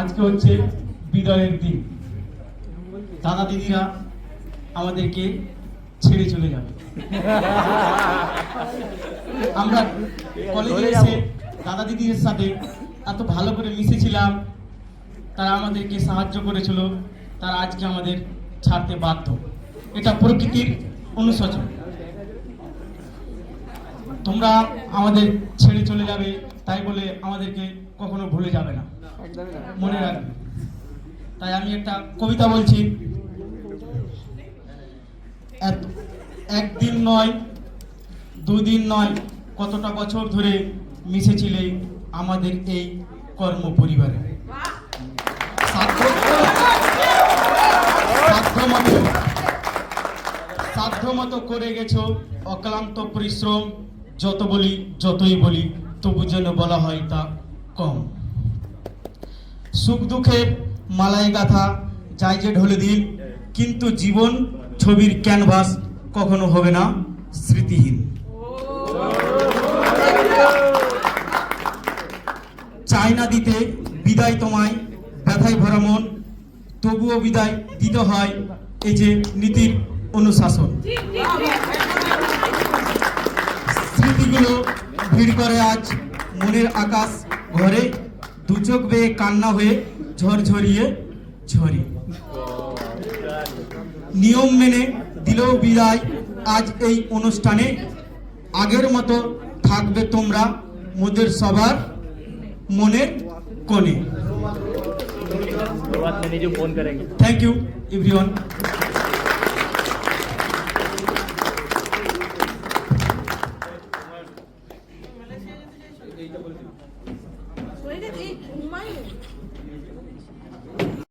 আজকে হচ্ছে বিদায়ের দিন। দাদা দিদিরা আমাদেরকে ছেড়ে চলে যাবে। আমরা কলেজে এসে দাদা দিদিদের সাথে এত ভালো করে মিশেছিলাম। তারা আমাদেরকে সাহায্য করেছিল। তারা আজকে আমাদের ছাড়তে বাধ্য। এটা প্রকৃতির অনুশোচন। তোমরা আমাদের ছেড়ে চলে যাবে। তাই বলে আমাদেরকে কখনো ভুলে যাবে না। মনে রাখবে তাই আমি একটা কবিতা বলছি। একদিন নয় দুদিন নয় কতটা বছর ধরে মিশেছিলে আমাদের এই কর্ম পরিবারে সাধ্য- সাধ্যমতো সাধ্যমতো করে গেছো অক্লান্ত পরিশ্রম যত বলি যতই বলি। তবু যেন বলা হয় তা কম। সুখ দুঃখের মালাই গাথা যায় যে ঢলে দিন কিন্তু জীবন ছবির ক্যানভাস কখনো হবে না স্মৃতিহীন। চাই না দিতে বিদায় তোমায় ব্যথায় ভরা মন তবুও বিদায় দিতে হয় এই যে নীতির অনুশাসন। স্মৃতিগুলো ভিড় করে আজ মনের আকাশ ঘরে দু চোখ বেয়ে কান্না হয়ে ঝরঝরিয়ে ঝরে নিয়ম মেনে দিলেও বিদায় আজ এই অনুষ্ঠানে আগের মতো থাকবে তোমরা মোদের সবার মনের কোণে থ্যাংক ইউ ইভরিওয়ান গেছে এই ঘুমাই